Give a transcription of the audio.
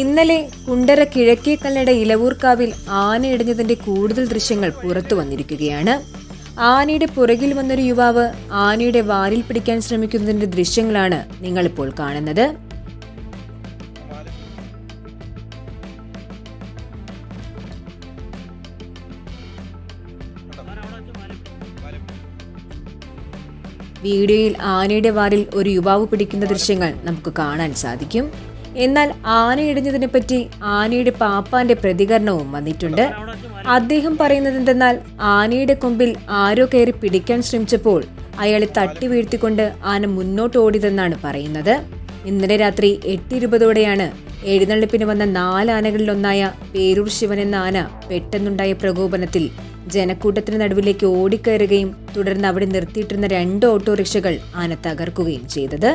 ഇന്നലെ കുണ്ടറ കിഴക്കേക്കല്ലട ഇലവൂർക്കാവിൽ ആനയിടഞ്ഞതിന്റെ കൂടുതൽ ദൃശ്യങ്ങൾ പുറത്തു വന്നിരിക്കുകയാണ്. ആനയുടെ പുറകിൽ വന്നൊരു യുവാവ് ആനയുടെ വാലിൽ പിടിക്കാൻ ശ്രമിക്കുന്നതിന്റെ ദൃശ്യങ്ങളാണ് നിങ്ങളിപ്പോൾ കാണുന്നത്. വീഡിയോയിൽ ആനയുടെ വാലിൽ ഒരു യുവാവ് പിടിക്കുന്ന ദൃശ്യങ്ങൾ നമുക്ക് കാണാൻ സാധിക്കും. എന്നാൽ ആന പറ്റി ആനയുടെ പാപ്പാന്റെ പ്രതികരണവും വന്നിട്ടുണ്ട്. അദ്ദേഹം പറയുന്നത് എന്തെന്നാൽ ആനയുടെ കൊമ്പിൽ ആരോ കയറി പിടിക്കാൻ ശ്രമിച്ചപ്പോൾ അയാളെ തട്ടി വീഴ്ത്തിക്കൊണ്ട് ആന മുന്നോട്ട് ഓടിയതെന്നാണ് പറയുന്നത്. ഇന്നലെ രാത്രി എട്ട് ഇരുപതോടെയാണ് എഴുന്നള്ളിപ്പിന് വന്ന നാല് ആനകളിലൊന്നായ പേരൂർ ശിവൻ എന്ന ആന പെട്ടെന്നുണ്ടായ പ്രകോപനത്തിൽ ജനക്കൂട്ടത്തിന് നടുവിലേക്ക് ഓടിക്കയറുകയും തുടർന്ന് അവിടെ നിർത്തിയിട്ടിരുന്ന രണ്ട് ഓട്ടോറിക്ഷകൾ ആന തകർക്കുകയും ചെയ്തത്.